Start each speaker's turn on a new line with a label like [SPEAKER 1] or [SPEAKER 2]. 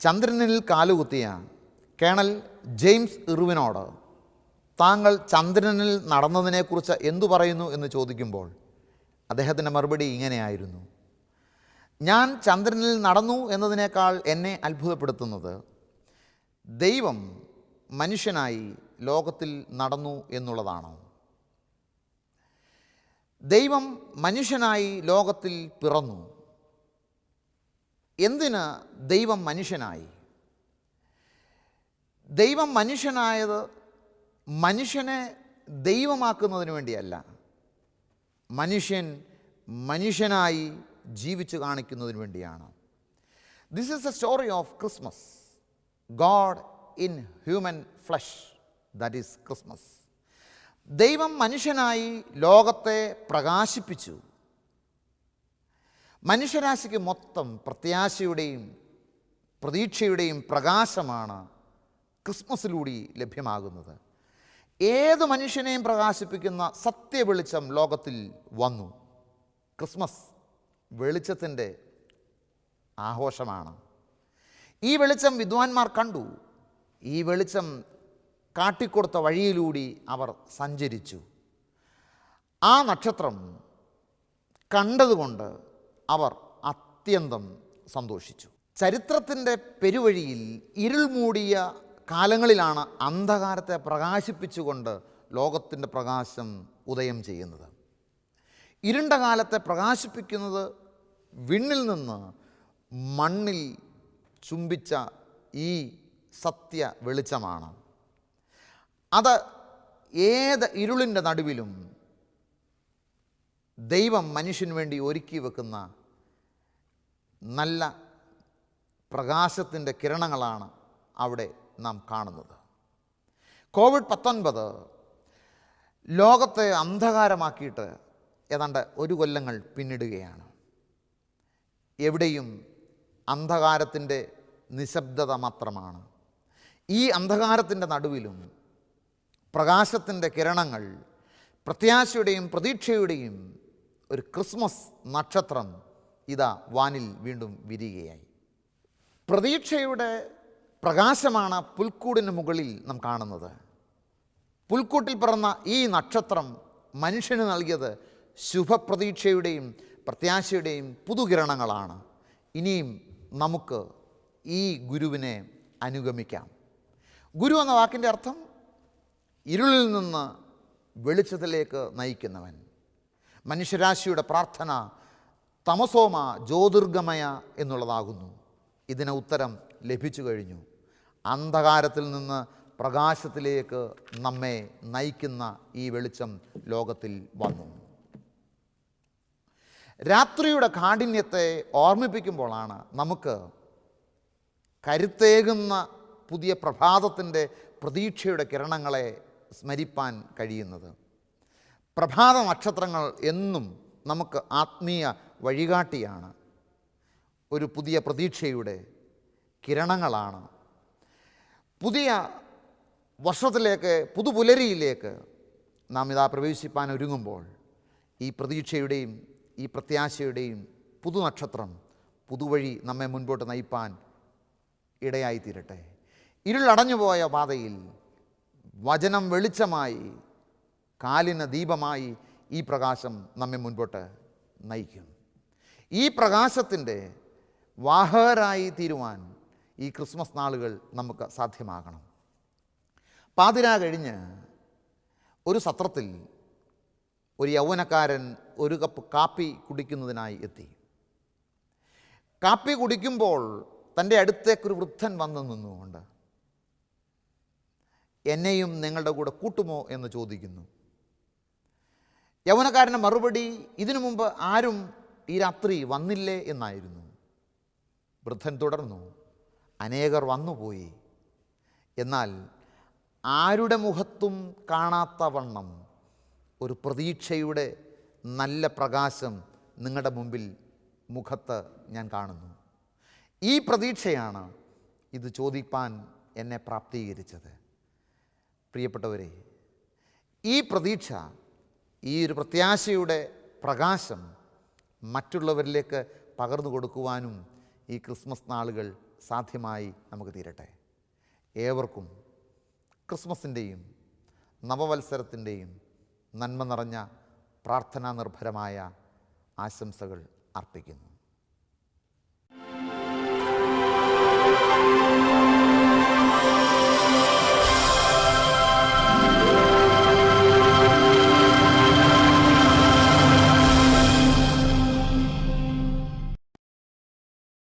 [SPEAKER 1] ചന്ദ്രനിൽ കാലുകുത്തിയ colonel James ഇറുവിനോട് താങ്കൾ ചന്ദ്രനിൽ നടന്നതിനെക്കുറിച്ച് എന്തു പറയുന്നു? എന്ന് ചോദിക്കുമ്പോൾ അദ്ദേഹത്തിന്റെ മറുപടി ഇങ്ങനെയായിരുന്നു. ഞാൻ ചന്ദ്രനിൽ നടന്നു എന്നതിനേക്കാൾ എന്നെ അത്ഭുതപ്പെടുത്തുന്നത് ദൈവം മനുഷ്യനായി ലോകത്തിൽ നടന്നു എന്നുള്ളതാണ്? ദൈവം മനുഷ്യനായി ലോകത്തിൽ പിറന്നു. എന്തിന് ദൈവം മനുഷ്യനായി? ദൈവം മനുഷ്യനായത് മനുഷ്യനെ ദൈവമാക്കുന്നതിന് വേണ്ടിയല്ല. മനുഷ്യൻ മനുഷ്യനായി ജീവിച്ചു കാണിക്കുന്നതിന് വേണ്ടിയാണ്. This is a story of Christmas God in human flesh that is Christmas ദൈവം മനുഷ്യനായി ലോകത്തെ പ്രകാശിപ്പിച്ചു. മനുഷ്യരാശിക്ക് മൊത്തം പ്രത്യാശയുടെയും പ്രതീക്ഷയുടെയും പ്രകാശമാണ് ക്രിസ്മസിലൂടെ ലഭ്യമാകുന്നത്. ഏത് മനുഷ്യനെയും പ്രകാശിപ്പിക്കുന്ന സത്യവെളിച്ചം ലോകത്തിൽ വന്നു. ക്രിസ്മസ് വെളിച്ചത്തിന്റെ ആഘോഷമാണ്. ഈ വെളിച്ചം വിദ്വാൻമാർ കണ്ടു. ഈ വെളിച്ചം കാട്ടിക്കൊടുത്ത വഴിയിലൂടെ അവർ സഞ്ചരിച്ചു. ആ നക്ഷത്രം കണ്ടതുകൊണ്ട് അവർ അത്യന്തം സന്തോഷിച്ചു. ചരിത്രത്തിന്റെ പെരുവഴിയിൽ ഇരുൾ മൂടിയ കാലങ്ങളിലാണ് അന്ധകാരത്തെ പ്രകാശിപ്പിച്ചുകൊണ്ട് ലോകത്തിന്റെ പ്രകാശം ഉദയം ചെയ്യുന്നത്. ഇരുണ്ട കാലത്തെ പ്രകാശിപ്പിക്കുന്നത് വിണ്ണിൽ നിന്ന് മണ്ണിൽ ചുംബിച്ച ഈ സത്യ വെളിച്ചമാണ്. അത് ഏത് ഇരുളിന്റെ നടുവിലും ദൈവം മനുഷ്യന് വേണ്ടി ഒരുക്കി വെക്കുന്ന നല്ല പ്രകാശത്തിന്റെ കിരണങ്ങളാണ് അവിടെ നാം കാണുന്നത്. കോവിഡ് പത്തൊൻപത് ലോകത്തെ അന്ധകാരമാക്കിയിട്ട് ഏതാണ്ട് ഒരു കൊല്ലങ്ങൾ പിന്നിടുകയാണ്. എവിടെയും അന്ധകാരത്തിന്റെ നിശബ്ദത മാത്രമാണ്. ഈ അന്ധകാരത്തിന്റെ നടുവിലും പ്രകാശത്തിന്റെ കിരണങ്ങൾ പ്രത്യാശയുടെയും പ്രതീക്ഷയുടെയും ഒരു ക്രിസ്മസ് നക്ഷത്രം ഇതാ വാനിൽ വീണ്ടും വിരികയായി പ്രതീക്ഷയുടെ പ്രകാശമാണ് പുൽക്കൂടിന് മുകളിൽ നാം കാണുന്നത്. പുൽക്കൂട്ടിൽ പിറന്ന ഈ നക്ഷത്രം മനുഷ്യന് നൽകിയത് ശുഭപ്രതീക്ഷയുടെയും പ്രത്യാശയുടെയും പുതുകിരണങ്ങളാണ്. ഇനിയും നമുക്ക് ഈ ഗുരുവിനെ അനുഗമിക്കാം. ഗുരു എന്ന വാക്കിന്റെ അർത്ഥം ഇരുളിൽ നിന്ന് വെളിച്ചത്തിലേക്ക് നയിക്കുന്നവൻ. മനുഷ്യരാശിയുടെ പ്രാർത്ഥന തമസോമ ജ്യോതിർഗമയ എന്നുള്ളതാകുന്നു. ഇതിന് ഉത്തരം ലഭിച്ചു കഴിഞ്ഞു. അന്ധകാരത്തിൽ നിന്ന് പ്രകാശത്തിലേക്ക് നമ്മെ നയിക്കുന്ന ഈ വെളിച്ചം ലോകത്തിൽ വന്നു. രാത്രിയുടെ കാഠിന്യത്തെ ഓർമ്മിപ്പിക്കുമ്പോഴാണ് നമുക്ക് കരുത്തേകുന്ന പുതിയ പ്രഭാതത്തിന്റെ പ്രതീക്ഷയുടെ കിരണങ്ങളെ സ്മരിപ്പാൻ കഴിയുന്നത്. പ്രഭാത നക്ഷത്രങ്ങൾ എന്നും നമുക്ക് ആത്മീയ വഴികാട്ടിയാണ്. ഒരു പുതിയ പ്രതീക്ഷയുടെ കിരണങ്ങളാണ്. പുതിയ വർഷത്തിലേക്ക് പുതുപുലരിയിലേക്ക് നാം ഇതാ പ്രവേശിപ്പാൻ ഒരുങ്ങുമ്പോൾ ഈ പ്രതീക്ഷയുടെയും ഈ പ്രത്യാശയുടെയും പുതു നക്ഷത്രം പുതുവഴി നമ്മെ മുൻപോട്ട് നയിപ്പാൻ ഇടയായിത്തീരട്ടെ. ഇരുളടഞ്ഞുപോയ പാതയിൽ വചനം വെളിച്ചമായി കാലിന് ദീപമായി ഈ പ്രകാശം നമ്മെ മുൻപോട്ട് നയിക്കും ഈ പ്രകാശത്തിന്റെ വാഹകരായി തീരുവാൻ ഈ ക്രിസ്മസ് നാളുകൾ നമുക്ക് സാധ്യമാകണം. പാതിരാ കഴിഞ്ഞ് ഒരു സത്രത്തിൽ ഒരു യൗവനക്കാരൻ ഒരു കപ്പ് കാപ്പി കുടിക്കുന്നതിനായി എത്തി. കാപ്പി കുടിക്കുമ്പോൾ തന്റെ അടുത്തേക്കൊരു വൃദ്ധൻ വന്നു നിന്നുകൊണ്ട് എന്നെയും നിങ്ങളുടെ കൂടെ കൂട്ടുമോ? എന്ന് ചോദിക്കുന്നു. യൗവനക്കാരന്റെ മറുപടി ഇതിനു മുമ്പ് ആരും ഈ രാത്രി വന്നില്ലേ എന്നായിരുന്നു. വൃദ്ധൻ തുടർന്നു അനേകർ വന്നുപോയി. എന്നാൽ ആരുടെ മുഖത്തും കാണാത്ത വണ്ണം ഒരു പ്രതീക്ഷയുടെ നല്ല പ്രകാശം നിങ്ങളുടെ മുമ്പിൽ മുഖത്ത് ഞാൻ കാണുന്നു. ഈ പ്രതീക്ഷയാണ് ഇത് ചോദിപ്പാൻ എന്നെ പ്രാപ്തീകരിച്ചത്. പ്രിയപ്പെട്ടവരെ ഈ പ്രതീക്ഷ ഈ ഒരു പ്രത്യാശയുടെ പ്രകാശം മറ്റുള്ളവരിലേക്ക് പകർന്നു കൊടുക്കുവാനും ഈ ക്രിസ്മസ് നാളുകൾ സാധ്യമായി നമുക്ക് തീരട്ടെ. ഏവർക്കും ക്രിസ്മസിന്റെയും നവവത്സരത്തിന്റെയും നന്മ നിറഞ്ഞ പ്രാർത്ഥനാ നിർഭരമായ ആശംസകൾ അർപ്പിക്കുന്നു.